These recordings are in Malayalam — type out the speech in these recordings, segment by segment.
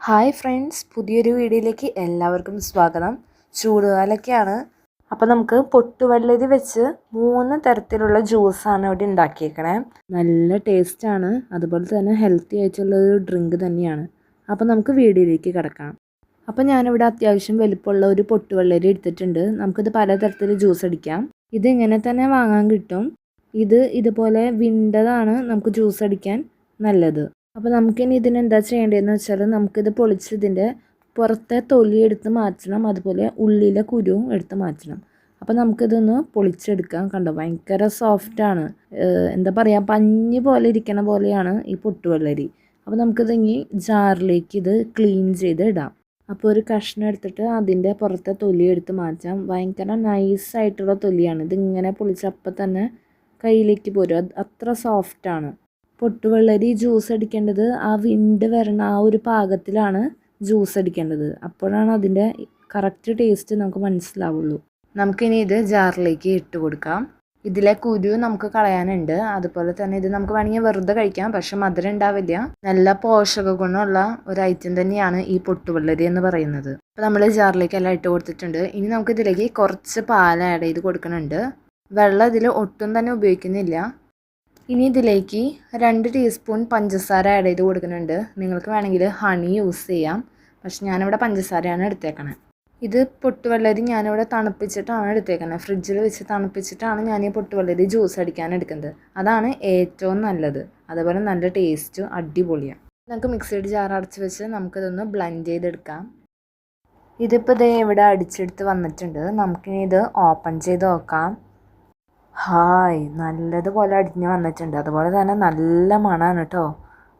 ഹായ് ഫ്രണ്ട്സ് പുതിയൊരു വീഡിയോയിലേക്ക് എല്ലാവർക്കും സ്വാഗതം. ചൂടുകാലൊക്കെയാണ്. അപ്പോൾ നമുക്ക് പൊട്ടുവെള്ളരി വെച്ച് മൂന്ന് തരത്തിലുള്ള ജ്യൂസാണ് ഇവിടെ ഉണ്ടാക്കിയേക്കണേ. നല്ല ടേസ്റ്റാണ് അതുപോലെ തന്നെ ഹെൽത്തി ആയിട്ടുള്ള ഒരു ഡ്രിങ്ക് തന്നെയാണ്. അപ്പോൾ നമുക്ക് വീഡിയോയിലേക്ക് കിടക്കാം. അപ്പോൾ ഞാനിവിടെ അത്യാവശ്യം വലിപ്പമുള്ള ഒരു പൊട്ടുവെള്ളരി എടുത്തിട്ടുണ്ട്. നമുക്കിത് പലതരത്തിൽ ജ്യൂസ് അടിക്കാം. ഇത് ഇങ്ങനെ തന്നെ വാങ്ങാൻ കിട്ടും. ഇത് ഇതുപോലെ വിണ്ടതാണ് നമുക്ക് ജ്യൂസ് അടിക്കാൻ നല്ലത്. അപ്പോൾ നമുക്കിനി ഇതിന് എന്താ ചെയ്യേണ്ടതെന്ന് വെച്ചാൽ നമുക്കിത് പൊളിച്ച് ഇതിന്റെ പുറത്തെ തൊലി എടുത്ത് മാറ്റണം. അതുപോലെ ഉള്ളിലെ കുരുവും എടുത്ത് മാറ്റണം. അപ്പോൾ നമുക്കിതൊന്ന് പൊളിച്ചെടുക്കാം കണ്ടോ? ഭയങ്കര സോഫ്റ്റാണ് എന്താ പറയുക പഞ്ഞ് പോലെ ഇരിക്കണ പോലെയാണ് ഈ പൊട്ടുവെള്ളരി. അപ്പോൾ നമുക്കിത് ഇനി ജാറിലേക്ക് ഇത് ക്ലീൻ ചെയ്ത് ഇടാം. അപ്പോൾ ഒരു കഷ്ണം എടുത്തിട്ട് അതിന്റെ പുറത്തെ തൊലി എടുത്ത് മാറ്റാം. ഭയങ്കര നൈസായിട്ടുള്ള തൊലിയാണ്. ഇതിങ്ങനെ പൊളിച്ചപ്പോൾ തന്നെ കയ്യിലേക്ക് പോരും. അത് അത്ര സോഫ്റ്റാണ് പൊട്ടുവെള്ളരി ജ്യൂസ് അടിക്കേണ്ടത് ആ വിണ്ട് വരണ ആ ഒരു പാകത്തിലാണ് ജ്യൂസ് അടിക്കേണ്ടത്. അപ്പോഴാണ് അതിന്റെ കറക്റ്റ് ടേസ്റ്റ് നമുക്ക് മനസ്സിലാവുള്ളൂ. നമുക്കിനി ഇത് ജാറിലേക്ക് ഇട്ട് കൊടുക്കാം. ഇതിലെ കുരു നമുക്ക് കളയാനുണ്ട്. അതുപോലെ തന്നെ ഇത് നമുക്ക് വേണമെങ്കിൽ വെറുതെ കഴിക്കാം പക്ഷെ മധുരം ഉണ്ടാവില്ല. നല്ല പോഷക ഗുണമുള്ള ഒരു ഐറ്റം തന്നെയാണ് ഈ പൊട്ടുവെള്ളരി എന്ന് പറയുന്നത്. അപ്പോൾ നമ്മൾ ജാറിലേക്ക് എല്ലാം ഇട്ട് കൊടുത്തിട്ടുണ്ട്. ഇനി നമുക്ക് ഇതിലേക്ക് കുറച്ച് പാൽ ആഡ് ചെയ്ത് കൊടുക്കുന്നുണ്ട്. വെള്ളം ഇതിൽ ഒട്ടും തന്നെ ഉപയോഗിക്കുന്നില്ല. ഇനി ഇതിലേക്ക് രണ്ട് ടീസ്പൂൺ പഞ്ചസാര ആഡ് ചെയ്ത് കൊടുക്കുന്നുണ്ട്. നിങ്ങൾക്ക് വേണമെങ്കിൽ ഹണി യൂസ് ചെയ്യാം. പക്ഷെ ഞാനിവിടെ പഞ്ചസാരയാണ് എടുത്തേക്കണത് ഇത് പൊട്ടുവെള്ളരി ഞാനിവിടെ തണുപ്പിച്ചിട്ടാണ് എടുത്തേക്കുന്നത് ഫ്രിഡ്ജിൽ വെച്ച് തണുപ്പിച്ചിട്ടാണ് ഞാൻ ഈ പൊട്ടുവെള്ളരി ജ്യൂസ് അടിക്കാൻ എടുക്കുന്നത്. അതാണ് ഏറ്റവും നല്ലത്. അതുപോലെ നല്ല ടേസ്റ്റും അടിപൊളിയാണ്. നമുക്ക് മിക്സിയുടെ ജാർ അടച്ച് വെച്ച് നമുക്കിതൊന്ന് ബ്ലെൻഡ് ചെയ്തെടുക്കാം. ഇതിപ്പോൾ ഇതേ ഇവിടെ അടിച്ചെടുത്ത് വന്നിട്ടുണ്ട്. നമുക്കിനി ഇത് ഓപ്പൺ ചെയ്ത് നോക്കാം. ഹായ് നല്ലതുപോലെ അടിഞ്ഞ് വന്നിട്ടുണ്ട്. അതുപോലെ തന്നെ നല്ല മണമാണ് കേട്ടോ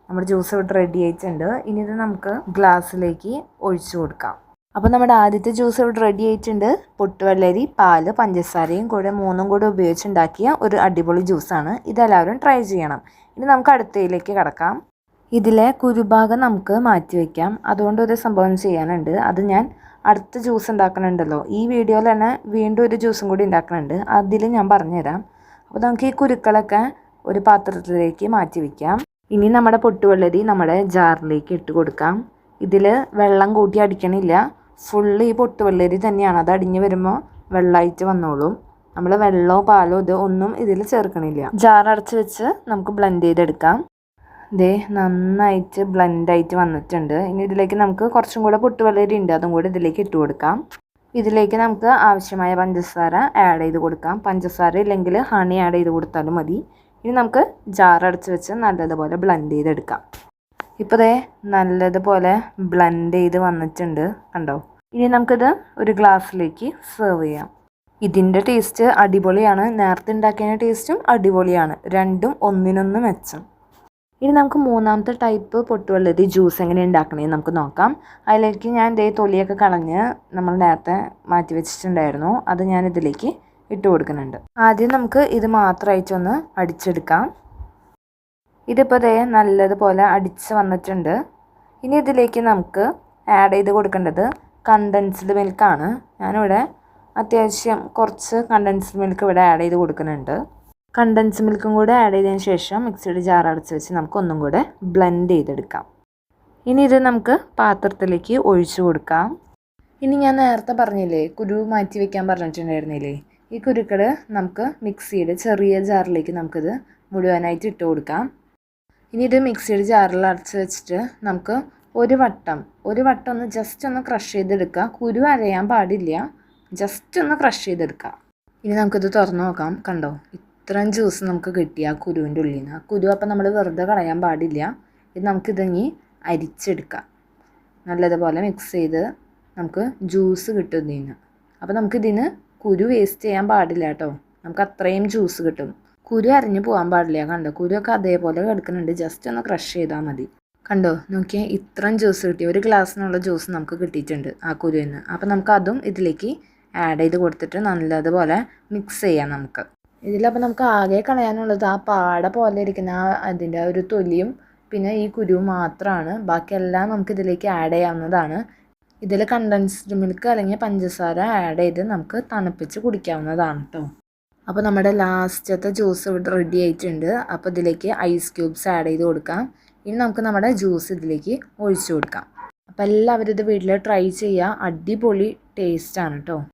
നമ്മുടെ ജ്യൂസ് ഇവിടെ റെഡി ആയിട്ടുണ്ട്. ഇനി ഇത് നമുക്ക് ഗ്ലാസ്സിലേക്ക് ഒഴിച്ചു കൊടുക്കാം. അപ്പോൾ നമ്മുടെ ആദ്യത്തെ ജ്യൂസ് ഇവിടെ റെഡി ആയിട്ടുണ്ട്. പൊട്ടുവെള്ളരി പാൽ പഞ്ചസാരയും കൂടെ മൂന്നും കൂടെ ഉപയോഗിച്ചുണ്ടാക്കിയ ഒരു അടിപൊളി ജ്യൂസാണ് ഇതെല്ലാവരും ട്രൈ ചെയ്യണം. ഇനി നമുക്ക് അടുത്തയിലേക്ക് കിടക്കാം. ഇതിലെ കുരുഭാഗം നമുക്ക് മാറ്റി വയ്ക്കാം അതുകൊണ്ട് ഒരു സംഭവം ചെയ്യാനുണ്ട്. അത് ഞാൻ അടുത്ത ജ്യൂസ് ഉണ്ടാക്കണുണ്ടല്ലോ. ഈ വീഡിയോയിൽ തന്നെ വീണ്ടും ഒരു ജ്യൂസും കൂടി ഉണ്ടാക്കണുണ്ട്. അതിൽ ഞാൻ പറഞ്ഞുതരാം. അപ്പോൾ നമുക്ക് ഈ കുരുക്കളൊക്കെ ഒരു പാത്രത്തിലേക്ക് മാറ്റി വയ്ക്കാം ഇനി നമ്മുടെ പൊട്ടുവെള്ളരി നമ്മുടെ ജാറിലേക്ക് ഇട്ട് കൊടുക്കാം. ഇതിൽ വെള്ളം കൂട്ടി അടിക്കണില്ല. ഫുള്ള് ഈ പൊട്ടുവെള്ളരി തന്നെയാണ്. അത് അടിഞ്ഞ് വരുമ്പോൾ വെള്ളമായിട്ട് വന്നോളും. നമ്മൾ വെള്ളമോ പാലോ ഇത് ഒന്നും ഇതിൽ ചേർക്കണില്ല. ജാർ അടച്ച് വെച്ച് നമുക്ക് ബ്ലെൻഡ് ചെയ്തെടുക്കാം. ദേ നന്നായിട്ട് ബ്ലെൻഡായിട്ട് വന്നിട്ടുണ്ട്. ഇനി ഇതിലേക്ക് നമുക്ക് കുറച്ചും കൂടെ പൊട്ടുവെള്ളരി ഉണ്ട്. അതും കൂടെ ഇതിലേക്ക് ഇട്ട് കൊടുക്കാം. ഇതിലേക്ക് നമുക്ക് ആവശ്യമായ പഞ്ചസാര ആഡ് ചെയ്ത് കൊടുക്കാം. പഞ്ചസാര ഇല്ലെങ്കിൽ ഹണി ആഡ് ചെയ്ത് കൊടുത്താലും മതി. ഇനി നമുക്ക് ജാർ അടച്ച് വെച്ച് നല്ലതുപോലെ ബ്ലെൻഡ് ചെയ്തെടുക്കാം. ഇപ്പോൾ ദേ നല്ലതുപോലെ ബ്ലെൻഡ് ചെയ്ത് വന്നിട്ടുണ്ട്. കണ്ടോ? ഇനി നമുക്കിത് ഒരു ഗ്ലാസ്സിലേക്ക് സെർവ് ചെയ്യാം. ഇതിന്റെ ടേസ്റ്റ് അടിപൊളിയാണ്. നേരത്തെ ഉണ്ടാക്കിയതിന്റെ ടേസ്റ്റും അടിപൊളിയാണ്. രണ്ടും ഒന്നിനൊന്ന് മെച്ചം. ഇനി നമുക്ക് മൂന്നാമത്തെ ടൈപ്പ് പൊട്ടുവെള്ളരി ജ്യൂസ് എങ്ങനെ ഉണ്ടാക്കണേന്ന് നമുക്ക് നോക്കാം. അതിലേക്ക് ഞാൻ ഇതേ തൊലിയൊക്കെ കളഞ്ഞ് നമ്മൾ നേരത്തെ മാറ്റി വെച്ചിട്ടുണ്ടായിരുന്നു. അത് ഞാൻ ഇതിലേക്ക് ഇട്ട് കൊടുക്കുന്നുണ്ട്. ആദ്യം നമുക്ക് ഇത് മാത്രമായിട്ടൊന്ന് അടിച്ചെടുക്കാം. ഇതിപ്പോൾ ദേ നല്ലതുപോലെ അടിച്ച് വന്നിട്ടുണ്ട്. ഇനി ഇതിലേക്ക് നമുക്ക് ആഡ് ചെയ്ത് കൊടുക്കേണ്ടത് കണ്ടൻസ്ഡ് മിൽക്കാണ് ഞാനിവിടെ അത്യാവശ്യം കുറച്ച് കണ്ടൻസ്ഡ് മിൽക്ക് ഇവിടെ ആഡ് ചെയ്ത് കൊടുക്കുന്നുണ്ട്. കണ്ടൻസ് മിൽക്കും കൂടെ ആഡ് ചെയ്തതിന് ശേഷം മിക്സിയുടെ ജാർ അടച്ച് വെച്ച് നമുക്ക് ഒന്നും കൂടെ ബ്ലെൻഡ് ചെയ്തെടുക്കാം. ഇനി ഇത് നമുക്ക് പാത്രത്തിലേക്ക് ഒഴിച്ചു കൊടുക്കാം. ഇനി ഞാൻ നേരത്തെ പറഞ്ഞില്ലേ കുരു മാറ്റി വെക്കാൻ പറഞ്ഞിട്ടുണ്ടായിരുന്നില്ലേ? ഈ കുരുക്കൾ നമുക്ക് മിക്സിയുടെ ചെറിയ ജാറിലേക്ക് നമുക്കിത് മുഴുവനായിട്ട് ഇട്ട് കൊടുക്കാം. ഇനി ഇത് മിക്സിയുടെ ജാറിൽ അടച്ച് വെച്ചിട്ട് നമുക്ക് ഒരു വട്ടം ഒരു വട്ടം ഒന്ന് ജസ്റ്റ് ഒന്ന് ക്രഷ് ചെയ്തെടുക്കുക. കുരു അരയാൻ പാടില്ല ജസ്റ്റ് ഒന്ന് ക്രഷ് ചെയ്തെടുക്കുക. ഇനി നമുക്കിത് തുറന്നു നോക്കാം. കണ്ടോ? ഇത്രയും ജ്യൂസ് നമുക്ക് കിട്ടി ആ കുരുവിന്റെ ഉള്ളിൽ നിന്ന്. ആ കുരു അപ്പം നമ്മൾ വെറുതെ കളയാൻ പാടില്ല. ഇത് നമുക്കിതങ്ങി അരിച്ചെടുക്കാം. നല്ലതുപോലെ മിക്സ് ചെയ്ത് നമുക്ക് ജ്യൂസ് കിട്ടും ഇതിന് അപ്പോൾ നമുക്കിതിന് കുരു വേസ്റ്റ് ചെയ്യാൻ പാടില്ല കേട്ടോ. നമുക്ക് അത്രയും ജ്യൂസ് കിട്ടും. കുരു അരിഞ്ഞു പോകാൻ പാടില്ല കണ്ടോ? കുരുവൊക്കെ അതേപോലെ കിടക്കുന്നുണ്ട്. ജസ്റ്റ് ഒന്ന് ക്രഷ് ചെയ്താൽ മതി. കണ്ടോ? നോക്കിയാൽ ഇത്രയും ജ്യൂസ് കിട്ടി. ഒരു ഗ്ലാസ്സിനുള്ള ജ്യൂസ് നമുക്ക് കിട്ടിയിട്ടുണ്ട് ആ കുരുവിൽ നിന്ന് അപ്പോൾ നമുക്ക് അതും ഇതിലേക്ക് ആഡ് ചെയ്ത് കൊടുത്തിട്ട് നല്ലതുപോലെ മിക്സ് ചെയ്യാം നമുക്ക്. ഇതിലപ്പോൾ നമുക്ക് ആകെ കളയാനുള്ളത് ആ പാട പോലെ ഇരിക്കുന്ന ആ അതിന്റെ ഒരു തൊലിയും പിന്നെ ഈ കുരുവും മാത്രമാണ് ബാക്കിയെല്ലാം നമുക്ക് ഇതിലേക്ക് ആഡ് ചെയ്യാവുന്നതാണ്. ഇതിൽ കണ്ടൻസ്ഡ് മിൽക്ക് അല്ലെങ്കിൽ പഞ്ചസാര ആഡ് ചെയ്ത് നമുക്ക് തണുപ്പിച്ച് കുടിക്കാവുന്നതാണ് കേട്ടോ അപ്പോൾ നമ്മുടെ ലാസ്റ്റത്തെ ജ്യൂസ് ഇവിടെ റെഡി ആയിട്ടുണ്ട്. അപ്പോൾ ഇതിലേക്ക് ഐസ് ക്യൂബ്സ് ആഡ് ചെയ്ത് കൊടുക്കാം. ഇനി നമുക്ക് നമ്മുടെ ജ്യൂസ് ഇതിലേക്ക് ഒഴിച്ചു കൊടുക്കാം. അപ്പോൾ എല്ലാവരും ഇത് വീട്ടിൽ ട്രൈ ചെയ്യുക അടിപൊളി ടേസ്റ്റാണ് കേട്ടോ